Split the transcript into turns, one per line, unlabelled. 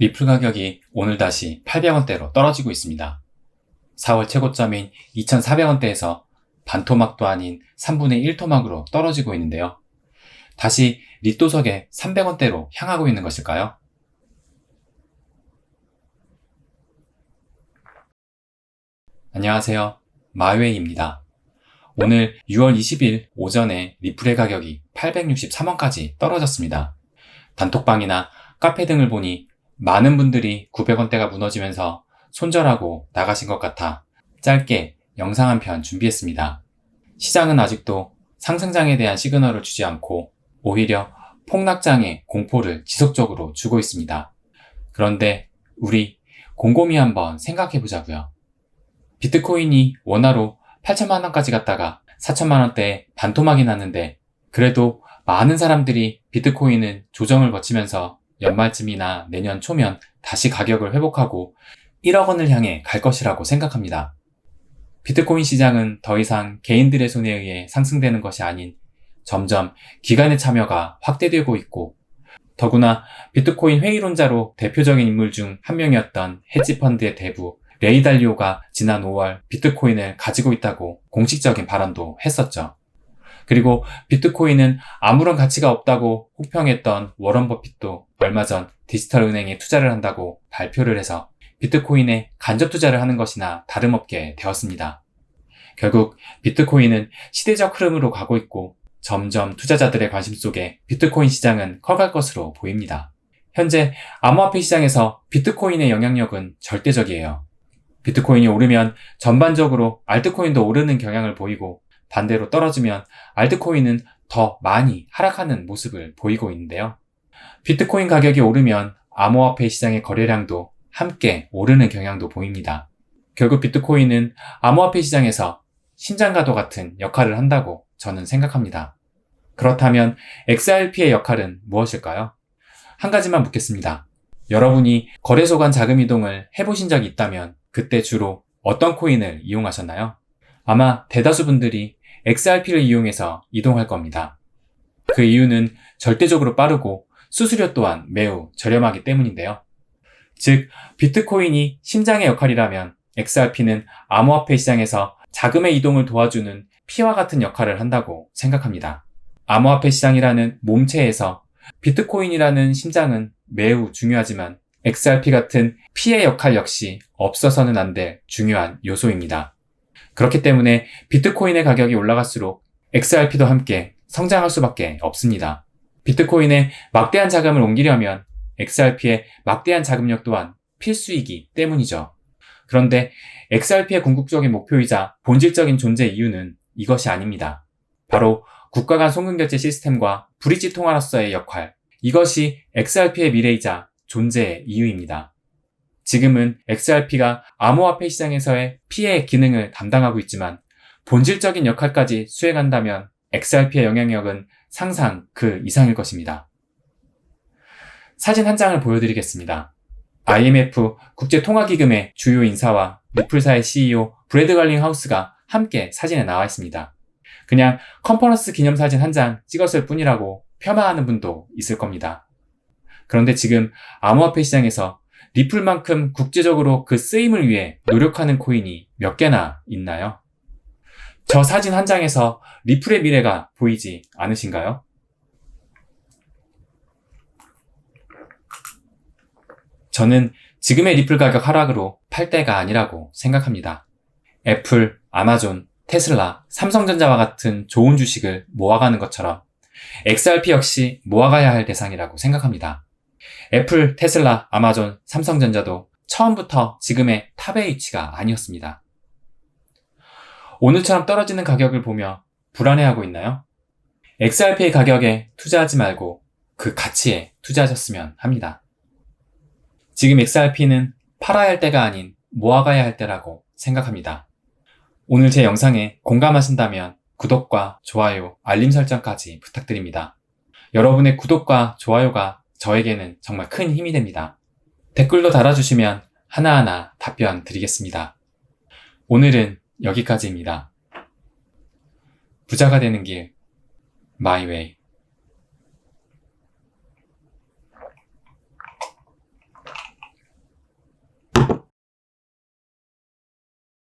리플 가격이 오늘 다시 800원대로 떨어지고 있습니다. 4월 최고점인 2,400원대에서 반토막도 아닌 3분의 1토막으로 떨어지고 있는데요. 다시 리또석에 300원대로 향하고 있는 것일까요? 안녕하세요. 마웨이입니다. 오늘 6월 20일 오전에 리플의 가격이 863원까지 떨어졌습니다. 단톡방이나 카페 등을 보니 많은 분들이 900원대가 무너지면서 손절하고 나가신 것 같아 짧게 영상 한 편 준비했습니다. 시장은 아직도 상승장에 대한 시그널을 주지 않고 오히려 폭락장의 공포를 지속적으로 주고 있습니다. 그런데 우리 곰곰이 한번 생각해 보자고요. 비트코인이 원화로 8천만 원까지 갔다가 4천만 원대에 반토막이 났는데 그래도 많은 사람들이 비트코인은 조정을 거치면서 연말쯤이나 내년 초면 다시 가격을 회복하고 1억 원을 향해 갈 것이라고 생각합니다. 비트코인 시장은 더 이상 개인들의 손에 의해 상승되는 것이 아닌 점점 기관의 참여가 확대되고 있고 더구나 비트코인 회의론자로 대표적인 인물 중 한 명이었던 헤지펀드의 대부 레이 달리오가 지난 5월 비트코인을 가지고 있다고 공식적인 발언도 했었죠. 그리고 비트코인은 아무런 가치가 없다고 혹평했던 워런 버핏도 얼마 전 디지털 은행에 투자를 한다고 발표를 해서 비트코인에 간접 투자를 하는 것이나 다름없게 되었습니다. 결국 비트코인은 시대적 흐름으로 가고 있고 점점 투자자들의 관심 속에 비트코인 시장은 커갈 것으로 보입니다. 현재 암호화폐 시장에서 비트코인의 영향력은 절대적이에요. 비트코인이 오르면 전반적으로 알트코인도 오르는 경향을 보이고 반대로 떨어지면 알트코인은 더 많이 하락하는 모습을 보이고 있는데요. 비트코인 가격이 오르면 암호화폐 시장의 거래량도 함께 오르는 경향도 보입니다. 결국 비트코인은 암호화폐 시장에서 심장과도 같은 역할을 한다고 저는 생각합니다. 그렇다면 XRP의 역할은 무엇일까요? 한 가지만 묻겠습니다. 여러분이 거래소 간 자금 이동을 해보신 적이 있다면 그때 주로 어떤 코인을 이용하셨나요? 아마 대다수 분들이 XRP를 이용해서 이동할 겁니다. 그 이유는 절대적으로 빠르고 수수료 또한 매우 저렴하기 때문인데요. 즉, 비트코인이 심장의 역할이라면 XRP는 암호화폐 시장에서 자금의 이동을 도와주는 피와 같은 역할을 한다고 생각합니다. 암호화폐 시장이라는 몸체에서 비트코인이라는 심장은 매우 중요하지만 XRP 같은 피의 역할 역시 없어서는 안 될 중요한 요소입니다. 그렇기 때문에 비트코인의 가격이 올라갈수록 XRP도 함께 성장할 수밖에 없습니다. 비트코인에 막대한 자금을 옮기려면 XRP의 막대한 자금력 또한 필수이기 때문이죠. 그런데 XRP의 궁극적인 목표이자 본질적인 존재 이유는 이것이 아닙니다. 바로 국가 간 송금결제 시스템과 브릿지 통화로서의 역할, 이것이 XRP의 미래이자 존재의 이유입니다. 지금은 XRP가 암호화폐 시장에서의 피해 기능을 담당하고 있지만 본질적인 역할까지 수행한다면 XRP의 영향력은 상상 그 이상일 것입니다. 사진 한 장을 보여드리겠습니다. IMF 국제통화기금의 주요 인사와 리플사의 CEO 브래드 갈링 하우스가 함께 사진에 나와 있습니다. 그냥 컨퍼런스 기념사진 한 장 찍었을 뿐이라고 폄하하는 분도 있을 겁니다. 그런데 지금 암호화폐 시장에서 리플만큼 국제적으로 그 쓰임을 위해 노력하는 코인이 몇 개나 있나요? 저 사진 한 장에서 리플의 미래가 보이지 않으신가요? 저는 지금의 리플 가격 하락으로 팔 때가 아니라고 생각합니다. 애플, 아마존, 테슬라, 삼성전자와 같은 좋은 주식을 모아가는 것처럼 XRP 역시 모아가야 할 대상이라고 생각합니다. 애플, 테슬라, 아마존, 삼성전자도 처음부터 지금의 탑의 위치가 아니었습니다. 오늘처럼 떨어지는 가격을 보며 불안해하고 있나요? XRP의 가격에 투자하지 말고 그 가치에 투자하셨으면 합니다. 지금 XRP는 팔아야 할 때가 아닌 모아가야 할 때라고 생각합니다. 오늘 제 영상에 공감하신다면 구독과 좋아요, 알림 설정까지 부탁드립니다. 여러분의 구독과 좋아요가 저에게는 정말 큰 힘이 됩니다. 댓글도 달아주시면 하나하나 답변 드리겠습니다. 오늘은 여기까지입니다. 부자가 되는 길, 마이웨이.